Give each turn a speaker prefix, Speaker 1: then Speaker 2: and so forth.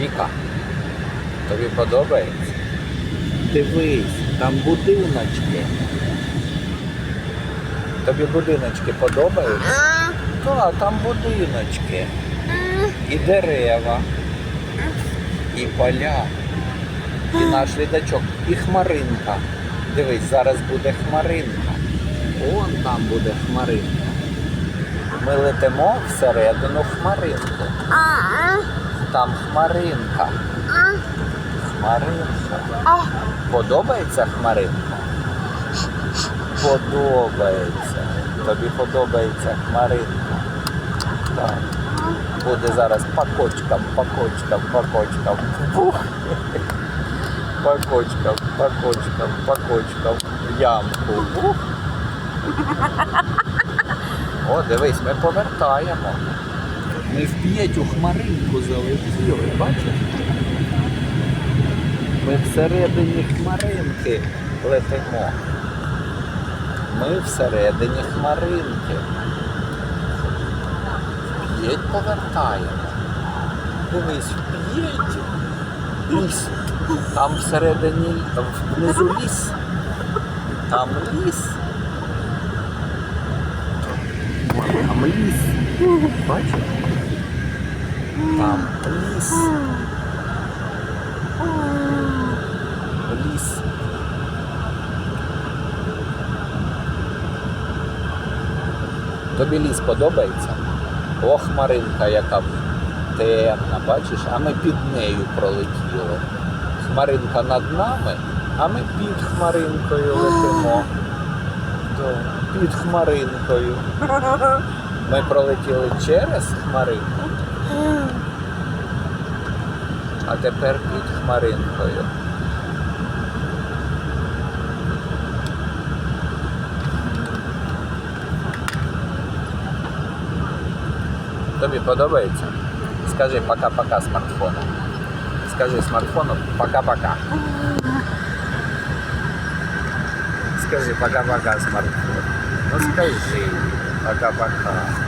Speaker 1: Віка, тобі подобається? Дивись, там будиночки. Тобі будиночки подобаються? Так, там будиночки. І дерева, і поля, і наш літачок, і хмаринка. Дивись, зараз буде хмаринка. Вон там буде хмаринка. Ми летимо всередину хмаринку. Там хмаринка. Хмаринка. Подобається хмаринка? Подобається. Тобі подобається хмаринка. Так. Буде зараз по кочкам, по кочкам, по кочкам. Бух. По кочкам, по кочкам, по кочкам. В ямку. Бух. О, дивись, ми повертаємо. Ми в п'ятю хмаринку залетіли, бачиш? Ми всередині хмаринки летимо. Ми всередині хмаринки. П'ять повертаємо. Дивись, п'ять. Ліс. Там всередині, внизу ліс. Там ліс. Там ліс. Бачиш? Там ліс. Ліс. Тобі ліс подобається? О, хмаринка, яка темна, бачиш, а ми під нею пролетіли. Хмаринка над нами, а ми під хмаринкою летимо. Під хмаринкою. Ми пролетіли через хмаринку, а тепер під хмаринкою. Тобі подобається? Скажи пока-пока смартфону. Скажи смартфону пока-пока. Скажи пока-пока смартфону. Ну скажи пока-пока.